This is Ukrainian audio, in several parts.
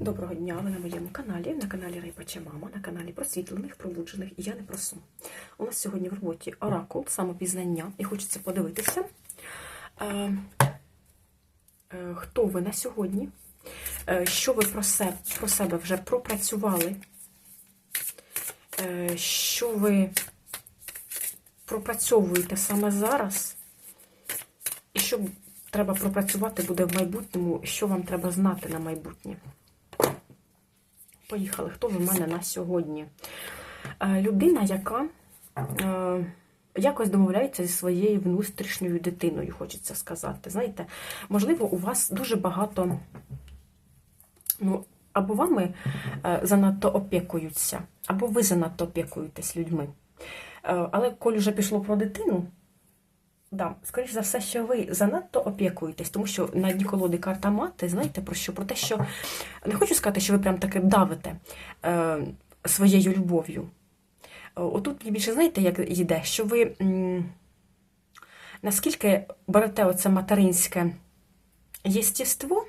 Доброго дня, ви на моєму каналі, на каналі Райпача Мама, на каналі просвітлених, пробуджених і я не про сум. У нас сьогодні в роботі оракул, самопізнання, і хочеться подивитися, е, е, хто ви на сьогодні, е, що ви про себе, про себе вже пропрацювали, е, що ви пропрацьовуєте саме зараз, і що треба пропрацювати буде в майбутньому, що вам треба знати на майбутнє. Поїхали. Хто в мене на сьогодні? Е, Людина, яка е, якось домовляється зі своєю внутрішньою дитиною, хочеться сказати. Знаєте, можливо, у вас дуже багато, ну, або вами е, занадто опікуються, або ви занадто опікуєтесь людьми. Але коли вже пішло про дитину, Да, скоріш за все, що ви занадто опікуєтесь, тому що на дні колоди карта мати, знаєте про що? Про те, що не хочу сказати, що ви прям таки давите е, своєю любов'ю. Е, Отут мені більше знаєте, як йде, що ви м, наскільки берете оце материнське єстєство,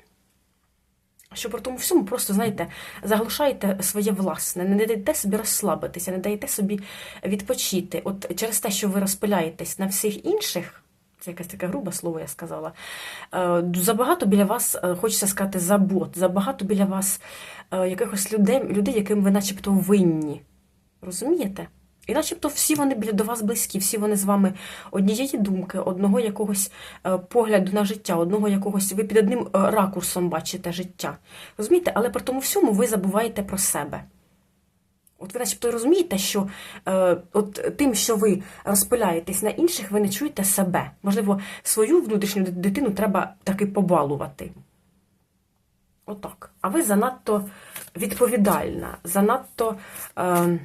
що при тому всьому просто, знаєте, заглушаєте своє власне, не даєте собі розслабитися, не даєте собі відпочити. От через те, що ви розпиляєтесь на всіх інших, це якесь таке грубе слово, я сказала. е, Забагато біля вас, е, хочеться сказати, забот, забагато біля вас е, якихось людей, людей, яким ви начебто винні. Розумієте? І начебто всі вони до вас близькі, всі вони з вами однієї думки, одного якогось е, погляду на життя, одного якогось, ви під одним е, ракурсом бачите життя. Розумієте? Але при тому всьому ви забуваєте про себе. От ви начебто розумієте, що е, от тим, що ви розпиляєтесь на інших, ви не чуєте себе. Можливо, свою внутрішню дитину треба таки побалувати. Отак. А ви занадто відповідальна, занадто е,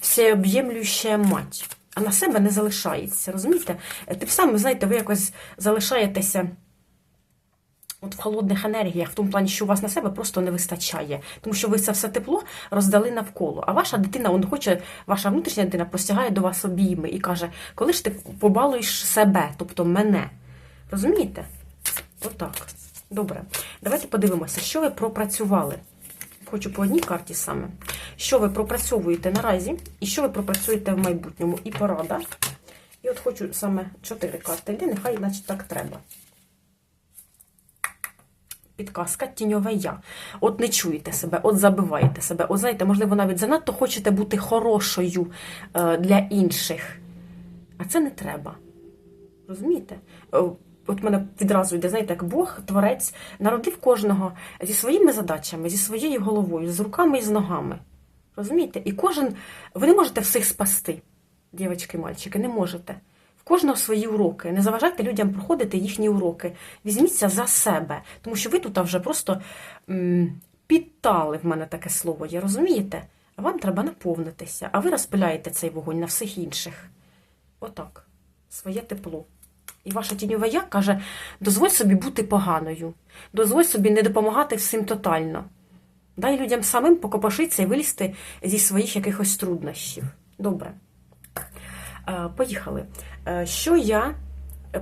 всеоб'ємлюща мать. А на себе не залишається. Розумієте? Тим самим, знаєте, ви якось залишаєтеся. От в холодних енергіях, в тому плані, що у вас на себе просто не вистачає, тому що ви це все тепло роздали навколо. А ваша дитина, он хоче, ваша внутрішня дитина простягає до вас обійми і каже, коли ж ти побалуєш себе, тобто мене. Розумієте? Отак. Добре. Давайте подивимося, що ви пропрацювали. Хочу по одній карті саме. Що ви пропрацьовуєте наразі, і що ви пропрацюєте в майбутньому. І порада. І от хочу саме чотири карти йде, нехай, значить, так треба підказка тіньове я. От не чуєте себе, от забиваєте себе. От знаєте, можливо, навіть занадто хочете бути хорошою е, для інших. А це не треба. Розумієте? От мене відразу йде, знаєте, як Бог, творець, народив кожного зі своїми задачами, зі своєю головою, з руками і з ногами. Розумієте? І кожен, ви не можете всіх спасти, дівчатки, мальчики, не можете. В кожного свої уроки. Не заважайте людям проходити їхні уроки. Візьміться за себе, тому що ви тут вже просто м, підтали в мене таке слово, є, розумієте? А вам треба наповнитися, а ви розпиляєте цей вогонь на всіх інших. Отак. Своє тепло. І ваша тіньова я каже: дозволь собі бути поганою, дозволь собі не допомагати всім тотально. Дай людям самим покопошитися і вилізти зі своїх якихось труднощів. Добре. Е, Поїхали. Е, Що я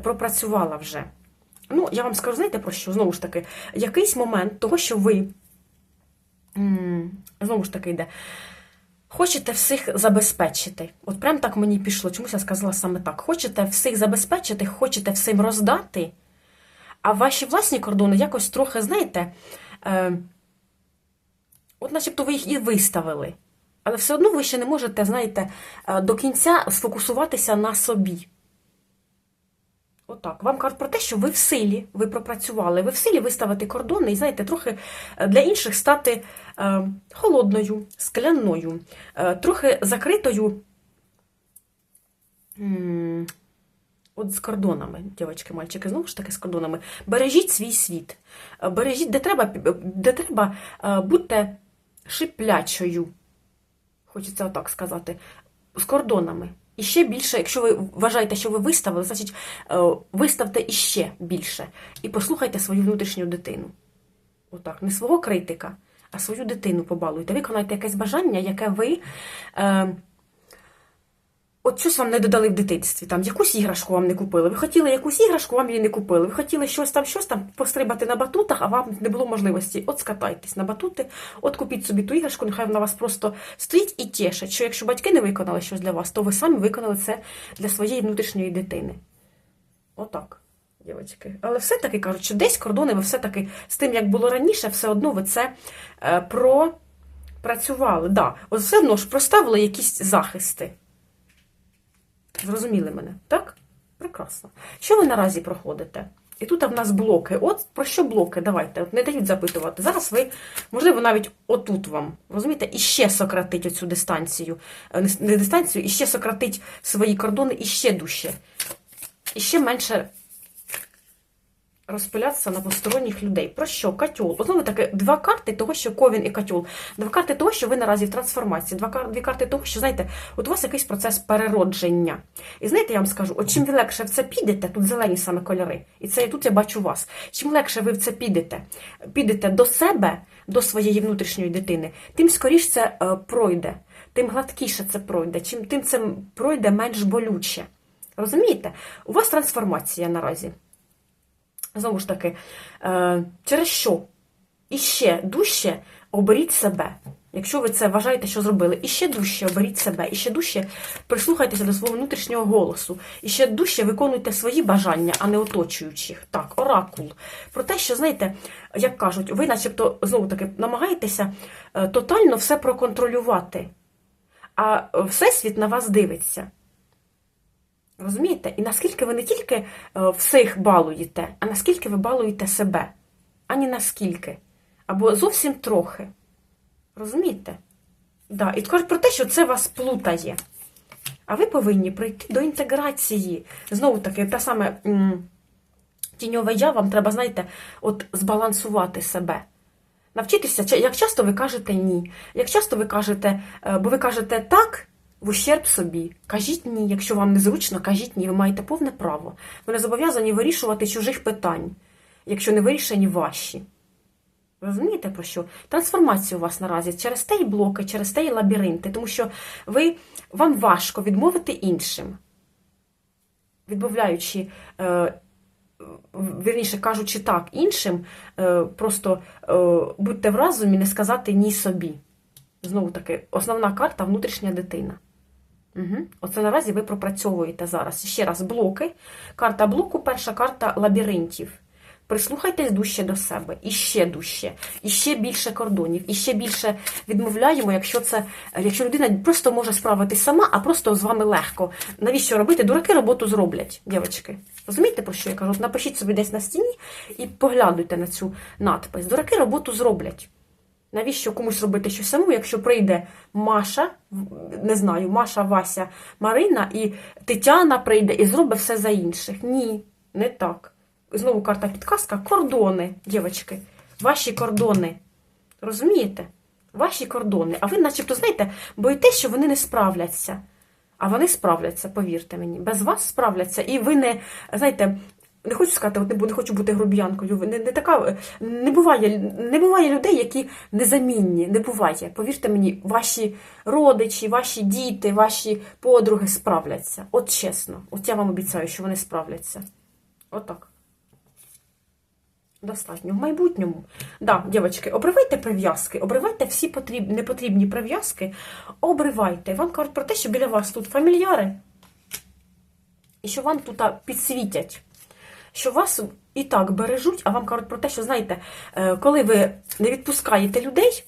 пропрацювала вже? Ну, я вам скажу, знаєте про що? Знову ж таки, якийсь момент того, що ви, знову ж таки, йде, хочете всіх забезпечити. От прям так мені пішло. Чомусь я сказала саме так. Хочете всіх забезпечити, хочете всім роздати, а ваші власні кордони якось трохи, знаєте, е, от начебто ви їх і виставили. Але все одно ви ще не можете, знаєте, е, до кінця сфокусуватися на собі. Отак. Вам кажуть про те, що ви в силі, ви пропрацювали, ви в силі виставити кордони і, знаєте, трохи е, для інших стати е, холодною, скляною, е, трохи закритою. м, От з кордонами, дівчатки, мальчики, знову ж таки з кордонами. Бережіть свій світ. Е, Бережіть, де треба, де треба е, будьте шиплячою. Хочеться отак сказати, з кордонами. І ще більше, якщо ви вважаєте, що ви виставили, значить е, виставте іще більше. І послухайте свою внутрішню дитину. Отак, не свого критика, а свою дитину побалуйте. Виконайте якесь бажання, яке ви. Е, от щось вам не додали в дитинстві, там якусь іграшку вам не купили. Ви хотіли якусь іграшку, вам її не купили. Ви хотіли щось там, щось там пострибати на батутах, а вам не було можливості. От скатайтесь на батути, от купіть собі ту іграшку, нехай вона вас просто стоїть і тішить, що якщо батьки не виконали щось для вас, то ви самі виконали це для своєї внутрішньої дитини. Отак, дівчатки. Але все-таки кажуть, що десь кордони ви все-таки з тим, як було раніше, все одно ви це е, пропрацювали. Да. От все одно ж проставили якісь захисти. Зрозуміли мене, так? Прекрасно. Що ви наразі проходите? І тут в нас блоки. От про що блоки? Давайте, от не дають запитувати. Зараз ви, можливо, навіть отут вам, розумієте, і ще сократить оцю дистанцію, Е, не- дистанцію, і ще сократить свої кордони, і ще дужче. І ще менше розпилятися на посторонніх людей. Про що? Катьол. От Знову таки, два карти того, що ковін і катьол. Два карти того, що ви наразі в трансформації. Два дві карти того, що, знаєте, от у вас якийсь процес переродження. І знаєте, я вам скажу, от чим ви легше в це підете, тут зелені саме кольори, і це тут я бачу вас. Чим легше ви в це підете, підете до себе, до своєї внутрішньої дитини, тим скоріш це е, пройде, тим гладкіше це пройде, чим тим це пройде менш болюче. Розумієте? У вас трансформація наразі. Знову ж таки, е, через що? І ще дужче оберіть себе. Якщо ви це вважаєте, що зробили, і ще дужче оберіть себе, і ще дужче прислухайтеся до свого внутрішнього голосу, і ще дужче виконуйте свої бажання, а не оточуючих. Так, оракул. Про те, що, знаєте, як кажуть, ви начебто знову таки намагаєтеся е, тотально все проконтролювати, а Всесвіт на вас дивиться. Розумієте? І наскільки ви не тільки е, всіх балуєте, а наскільки ви балуєте себе, ані наскільки. Або зовсім трохи. Розумієте? Да. І кажуть про те, що це вас плутає. А ви повинні прийти до інтеграції. Знову таки, та саме тіньове я вам треба, знаєте, от збалансувати себе. Навчитися, як часто ви кажете ні. Як часто ви кажете, е, бо ви кажете так в ущерб собі. Кажіть ні. Якщо вам незручно, кажіть ні. Ви маєте повне право. Ви не зобов'язані вирішувати чужих питань, якщо не вирішені ваші. Розумієте про що? Трансформація у вас наразі через те й блоки, через те й лабіринти, тому що ви, вам важко відмовити іншим, відмовляючи, е, вірніше кажучи так, іншим, е, просто е, будьте в разумі, не сказати ні собі. Знову таки, основна карта внутрішня дитина. Угу. Оце наразі ви пропрацьовуєте зараз. Ще раз, блоки. Карта блоку, перша карта лабіринтів. Прислухайтесь дужче до себе, і ще дужче, і ще більше кордонів, і ще більше відмовляємо, якщо це якщо людина просто може справитись сама, а просто з вами легко. Навіщо робити? Дураки роботу зроблять, дівчатки. Розумієте, про що я кажу? Напишіть собі десь на стіні і поглядуйте на цю надпис. Дураки роботу зроблять. Навіщо комусь робити щось самому, якщо прийде Маша, не знаю, Маша, Вася, Марина, і Тетяна прийде і зробить все за інших? Ні, не так. Знову карта підказка. Кордони, дівчатки. Ваші кордони. Розумієте? Ваші кордони. А ви, начебто, знаєте, боїтесь, що вони не справляться. А вони справляться, повірте мені. Без вас справляться. І ви не, знаєте, не хочу сказати, от не, не хочу бути груб'янкою. Не, не, така, не, буває, не буває людей, які незамінні. Не буває. Повірте мені, ваші родичі, ваші діти, ваші подруги справляться. От чесно. От я вам обіцяю, що вони справляться. Отак. Достатньо. В майбутньому. Да, дівчатки, обривайте прив'язки, обривайте всі потрібні, непотрібні прив'язки, обривайте. Вам кажуть про те, що біля вас тут фамільяри, і що вам тут підсвітять, що вас і так бережуть, а вам кажуть про те, що, знаєте, е, коли ви не відпускаєте людей,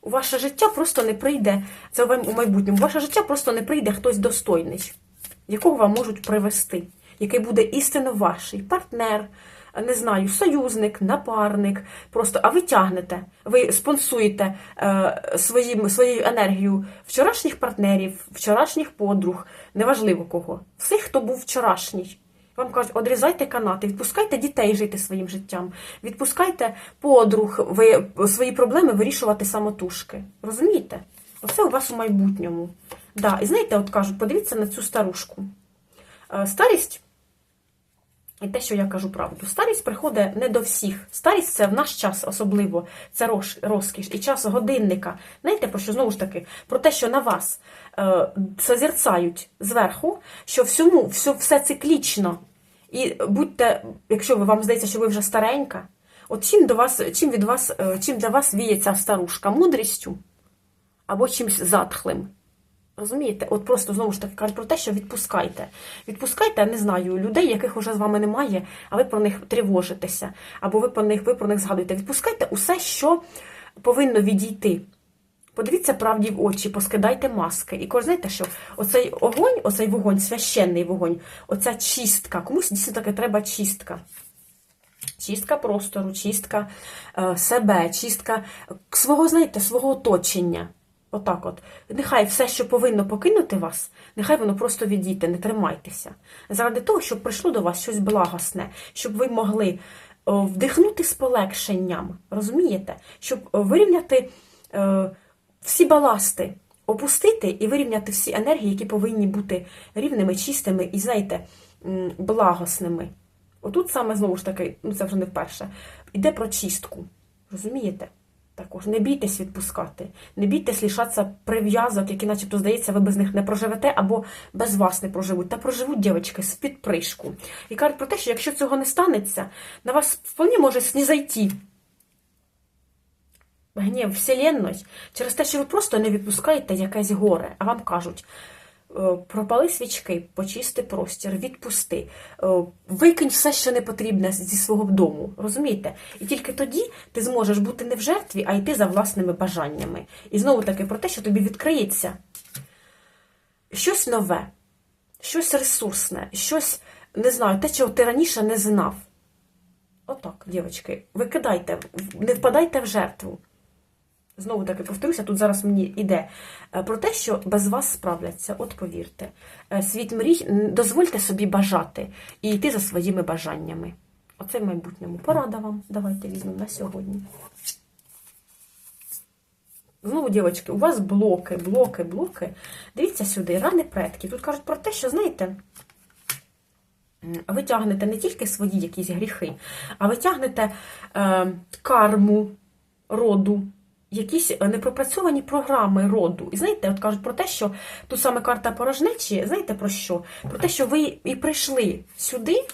у ваше життя просто не прийде, це вам у майбутньому, у ваше життя просто не прийде хтось достойний, якого вам можуть привести, який буде істинно ваш партнер, не знаю, союзник, напарник. Просто, а ви тягнете, ви спонсуєте е, своїм, своєю енергією вчорашніх партнерів, вчорашніх подруг, неважливо кого. Всіх, хто був вчорашній. Вам кажуть, одрізайте канати, відпускайте дітей жити своїм життям, відпускайте подруг, ви свої проблеми вирішувати самотужки. Розумієте? Оце у вас у майбутньому. Да. І знаєте, от кажуть, подивіться на цю старушку. Е, Старість І те, що я кажу правду. Старість приходить не до всіх. Старість це в наш час особливо, це розкіш і час годинника. Знаєте, про що знову ж таки? Про те, що на вас е, созерцають зверху, що всьому, все, все циклічно. І будьте, якщо ви вам здається, що ви вже старенька, от чим до вас, чим від вас, е, чим для вас віє ця старушка? Мудрістю або чимось затхлим. Розумієте? От просто знову ж таки кажуть про те, що відпускайте. Відпускайте, не знаю, людей, яких уже з вами немає, а ви про них тривожитеся, або ви про них, ви про них згадуєте. Відпускайте усе, що повинно відійти. Подивіться правді в очі, поскидайте маски. І кожен знаєте, що оцей огонь, оцей вогонь, священний вогонь, оця чистка. Комусь дійсно таки треба чистка. Чистка простору, чистка е, себе, чистка свого, знаєте, свого оточення. Отак от. Нехай все, що повинно покинути вас, нехай воно просто відійде, не тримайтеся. Заради того, щоб прийшло до вас щось благосне, щоб ви могли о, вдихнути з полегшенням, розумієте? Щоб о, вирівняти е, всі баласти, опустити і вирівняти всі енергії, які повинні бути рівними, чистими і, знаєте, благосними. Отут саме знову ж таки, ну це вже не вперше, йде про чистку. Розумієте? Також не бійтесь відпускати, не бійтесь лишатися прив'язок, які, начебто, здається, ви без них не проживете або без вас не проживуть. Та проживуть дівчатки з під пришку. І кажуть про те, що якщо цього не станеться, на вас вполне може снізайти гнів Вселенної через те, що ви просто не відпускаєте якесь горе, а вам кажуть. е, Пропали свічки, почисти простір, відпусти, е, викинь все, що не потрібне зі свого дому. Розумієте? І тільки тоді ти зможеш бути не в жертві, а йти за власними бажаннями. І знову таки про те, що тобі відкриється щось нове, щось ресурсне, щось, не знаю, те, чого ти раніше не знав. Отак, дівчатки, викидайте, не впадайте в жертву. Знову таки повторюся, тут зараз мені йде е, про те, що без вас справляться. От повірте, Е, світ мрій, дозвольте собі бажати і йти за своїми бажаннями. Оце в майбутньому. Порада вам. Давайте візьмемо на сьогодні. Знову, дівчатки, у вас блоки, блоки, блоки. Дивіться сюди, рани предків. Тут кажуть про те, що, знаєте, ви тягнете не тільки свої якісь гріхи, а ви тягнете е, карму роду, якісь е, непропрацьовані програми роду. І знаєте, от кажуть про те, що тут саме карта порожнечі, знаєте про що? Про те, що ви і прийшли сюди,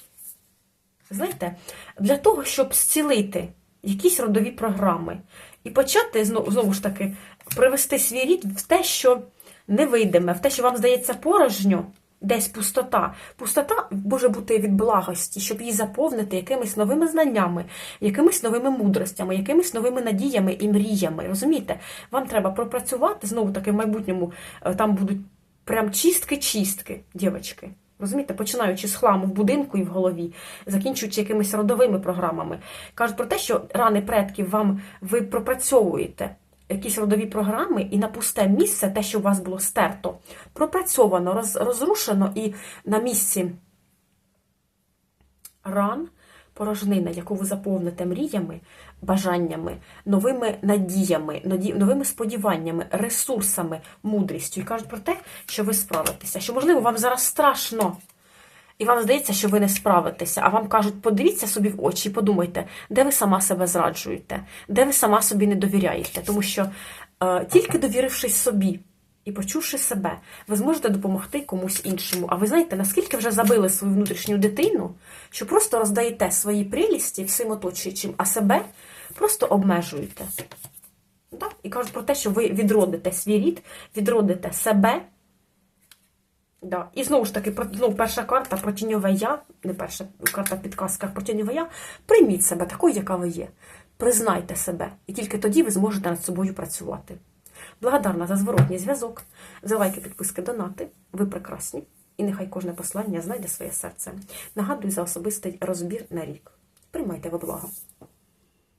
знаєте, для того, щоб зцілити якісь родові програми. І почати знову, ж таки привести свій рід в те, що невидиме, в те, що вам здається порожньо, десь пустота. Пустота може бути від благості, щоб її заповнити якимись новими знаннями, якимись новими мудростями, якимись новими надіями і мріями. Розумієте? Вам треба пропрацювати знову таки в майбутньому. е, Там будуть прям чистки-чистки, дівчатки. Розумієте, починаючи з хламу в будинку і в голові, закінчуючи якимись родовими програмами. Кажуть про те, що рани предків вам ви пропрацьовуєте якісь родові програми і на пусте місце, те, що у вас було стерто, пропрацьовано, роз, розрушено і на місці ран. Порожнина, яку ви заповните мріями, бажаннями, новими надіями, новими сподіваннями, ресурсами, мудрістю. І кажуть про те, що ви справитеся. Що, можливо, вам зараз страшно, і вам здається, що ви не справитеся, а вам кажуть, подивіться собі в очі і подумайте, де ви сама себе зраджуєте, де ви сама собі не довіряєте. Тому що е, тільки довірившись собі і почувши себе, ви зможете допомогти комусь іншому. А ви знаєте, наскільки вже забили свою внутрішню дитину, що просто роздаєте свої прелісті всім оточуючим, а себе просто обмежуєте. Так? І кажуть про те, що ви відродите свій рід, відродите себе. Да. І знову ж таки, знову перша карта про тіньове я, не перша карта в підказках про тіньове я. Прийміть себе такою, яка ви є. Признайте себе. І тільки тоді ви зможете над собою працювати. Благодарна за зворотній зв'язок. За лайки, підписки, донати. Ви прекрасні. І нехай кожне послання знайде своє серце. Нагадую за особистий розбір на рік. Приймайте во благо.